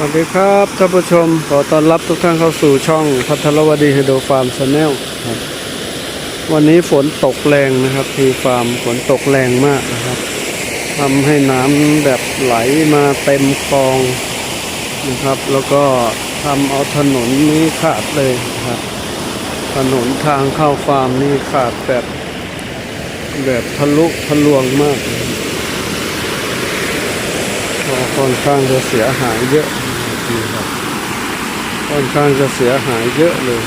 สวัสดีครับท่านผู้ชมขอต้อนรับทุกท่านเข้าสู่ช่องพัทรวดีไฮโดรฟาร์มชาแนลครับวันนี้ฝนตกแรงนะครับ ที่ฟาร์มฝนตกแรงมากนะครับทำให้น้ำแบบไหลมาเต็มคลองนะครับ แล้วก็ทำเอาถนนนี้ขาดเลยนะครับถนนทางเข้าฟาร์มนี่ขาดแบบแบบทะลุทะลวงมากก็ค่อนข้างจะเสียหายเยอะ นะครับค่อนข้างจะเสียหายเยอะเลย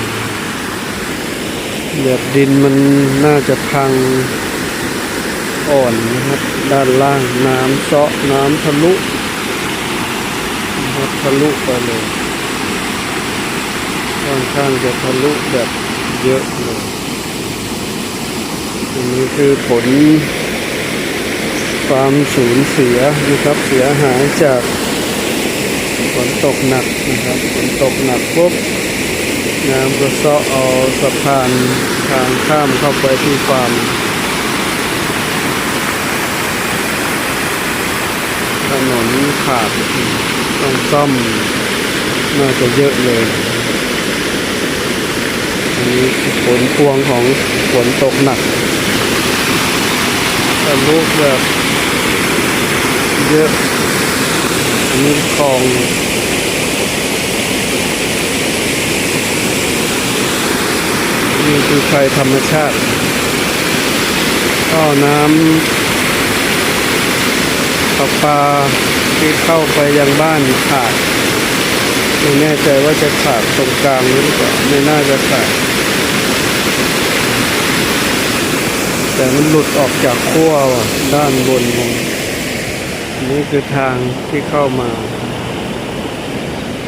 แบบดินมันน่าจะพังอ่อนนะครับ ด้านล่างน้ำเซาะน้ำทะลุนะครับทะลุไปเลยค่อนข้างจะทะลุแบบเยอะเลยอันนี้คือผลความสูญเสียนะครับเสียหายจาก นตกหนักนะครับฝนตกหนักปุ๊บน้ำก็เซาะเอาสะพานทางข้ามเข้าไปที่ฟาร์มถนนขาดต้องซ่อมน่าจะเยอะเลยอันนี้คือผลพวงของฝนตกหนักแต่ลูกแบบเยอะ อันนี้คลองนี่คือไฟธรรมชาติก็น้ำประปาที่เข้าไปยังบ้านขาดไม่แน่ใจว่าจะขาดตรงกลางหรือเปล่าไม่น่าจะขาดแต่มันหลุดออกจากขั้วว่ะด้านบนของ นี่คือทางที่เข้ามา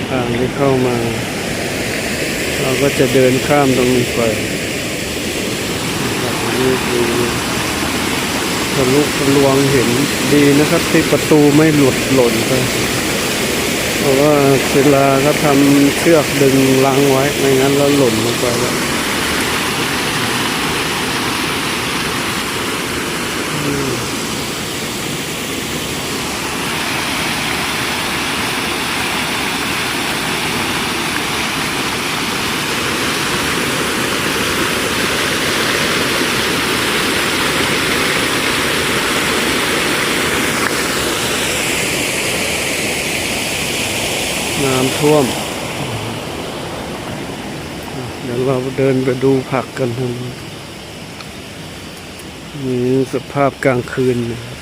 ทางที่เข้ามา เราก็จะเดินข้ามตรงนี้ไปนะครับนี่คือทะลุทะลวงเห็นดีนะครับ ที่ประตูไม่หลุดหล่นไปเพราะว่าศิลาก็ทำเชือกดึงลังไว้ ไม่งั้นแล้วหล่นลงไปแล้ว น้ำ ท่วม เดี๋ยวเราเดินไปดูผักกันนี่สภาพกลางคืนนะครับ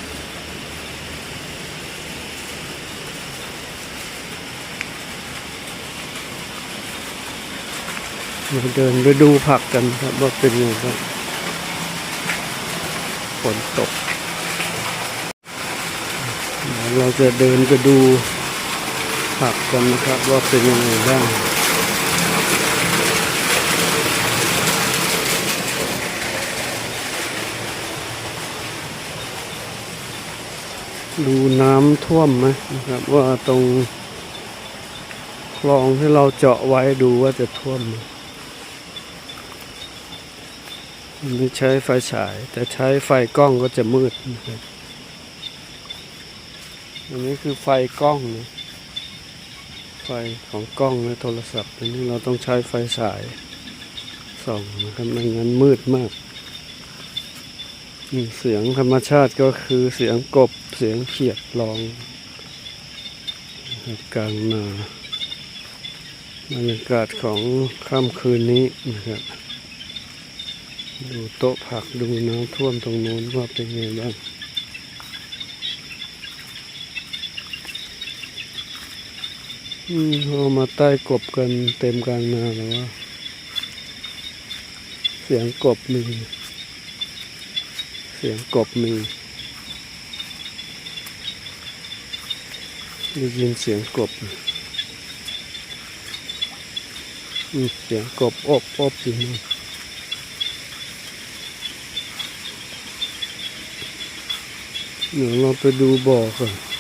เราเดินไปดูผักกันครับว่าเป็นยังไงฝนตก เราจะเดินไปดู ผักกันนะครับว่าเป็นยังไงบ้างดูน้ำท่วมไหมนะครับ ว่าตรงคลองที่เราเจาะไว้ดูว่าจะท่วมไหมไม่ใช้ไฟฉาย แต่ใช้ไฟกล้องก็จะมืดนะครับอันนี้คือไฟกล้องนะ ของกล้องในโทรศัพท์อันนี้เราต้องใช้ไฟฉายส่องนะครับไม่งั้นมืดมากเสียงธรรมชาติก็คือเสียงกบเสียงเขียดร้องกลางนาบรรยากาศของค่ำคืนนี้นะครับดูโต๊ะผักดูน้ำท่วมตรงโน้นว่าเป็นไงบ้าง อืม เอามาใต้กบกันเต็มกลางนาแล้วว่า เสียงกบมี เสียงกบมีได้ยินเสียงกบเสียงกบอบอบอยู่นะเดี๋ยวเราไปดูบ่อก่อน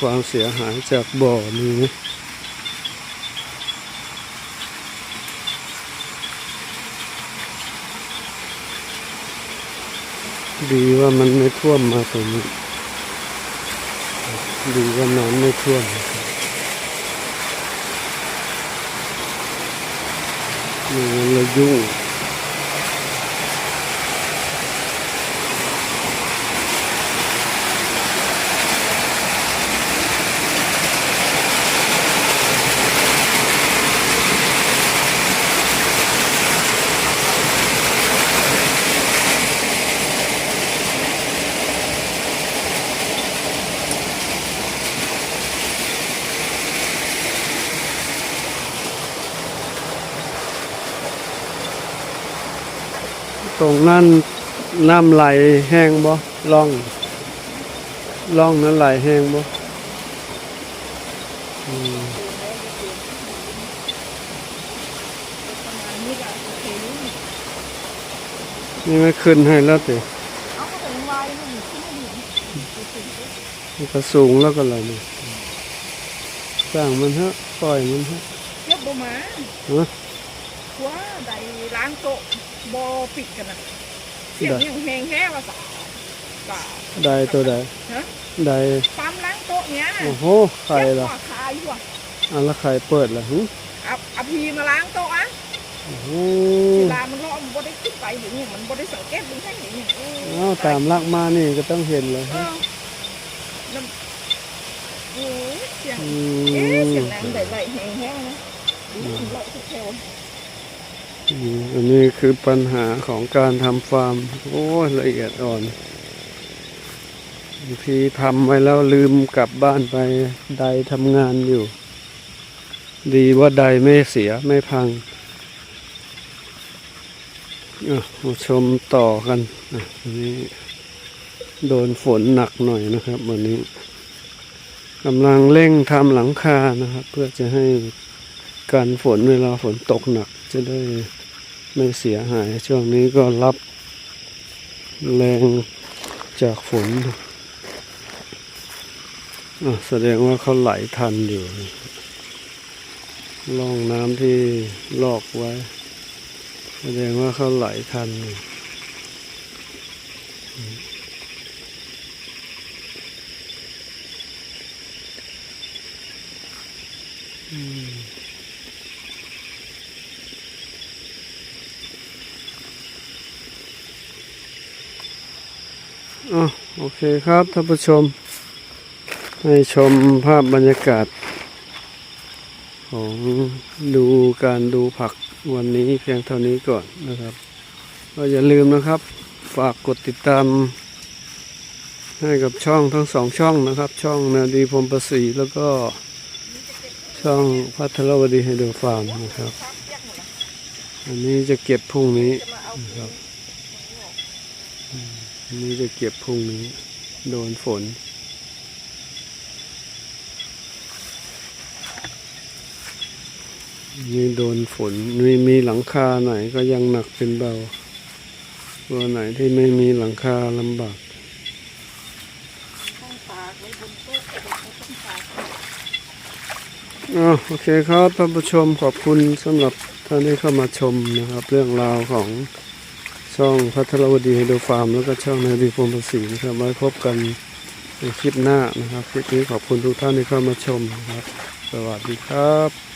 ความเสียหายจากบ่อนี้นดีว่ามันไม่ท่วมมาตรงนี้ ดีว่าน้ำไม่ท่วมมันเลยยุ่ง รงนั้นน้ำไหลแห้งบ่ล่องล่องนั้นไหลแห้งบ่อืมนี่ไม่ขึ้นให้แล้วติเอาก็เป็นวายมันขึ้นมาอยู่มันก็สูงแล้วก็อะไรนี่สร้างมันเถอะปล่อยมันเถอะเรียบบ่มาฮะว่าใดล้างโต๊ะ บ่ปิดกันนะเสียงยังแหงแห้ว่าสะสะใดตัวใดฮะใดปั๊มล้างโต๊ะเนี้ยโอ้โหไข่เรียกล่ะว่าคายอยู่อะอันละไข่เปิดล่ะหึเอาเอาพีมาล้างโต๊ะอะโอ้โหเวลามันร้อนมันบ่ได้ขึ้นไปหรือเนี่ยมันบ่ได้สังเกตดูแค่ไหนเนี่ยเอออ้าวตามลักมานี่ก็ต้องเห็นเลยเอฮะอแล้วโอ้ยเสียงอืเอ๊ะเสียงมน้ำไหลๆแหงแห้นะอืมไหลทุกแถว อันนี้คือปัญหาของการทำฟาร์ม โอ้ละเอียดอ่อนบางทีทำไว้แล้วลืมกลับบ้านไปใดทำงานอยู่ ดีว่าใดไม่เสียไม่พังมาชมต่อกันอันนี้โดนฝนหนักหน่อยนะครับ วันนี้กำลังเร่งทำหลังคานะครับ เพื่อจะให้ กันฝนเวลาฝนตกหนักจะได้ไม่เสียหาย ช่วงนี้ก็รับแรงจากฝนอะแสดงว่าเขาไหลทันอยู่ล่องน้ำที่ลอกไว้ แสดงว่าเขาไหลทันอยู่อืม อะโอเคครับท่านผู้ชม ให้ชมภาพบรรยากาศ ของดูการดูผักวันนี้เพียงเท่านี้ก่อนนะครับ ก็อย่าลืมนะครับ ฝากกดติดตาม ให้กับช่องทั้งสองช่องนะครับ ช่องนาดีพรมประสีแล้วก็ช่องพัทรวดีไฮโดรฟาร์มนะครับ อันนี้จะเก็บพรุ่งนี้ จะมาเอา ครับ อั นี้จะเก็บพรุ่งนี้ โดนฝน นี่โดนฝนมีมีหลังคาไหนก็ยังหนักเป็นเบา ตัวไหนที่ไม่มีหลังคาลำบากโอโอเคครับท่านผู้ชมขอบคุณสำหรับท่านที่เข้ามาชมนะครับ เรื่องราวของ ช่องพัทรวดีไฮโดรฟาร์มแล้วก็ช่องนาดีโฟมภาษีนะครับไว้พบกันในคลิปหน้านะครับคลิปนี้ขอบคุณทุกท่านที่เข้ามาชมนะครับ สวัสดีครับ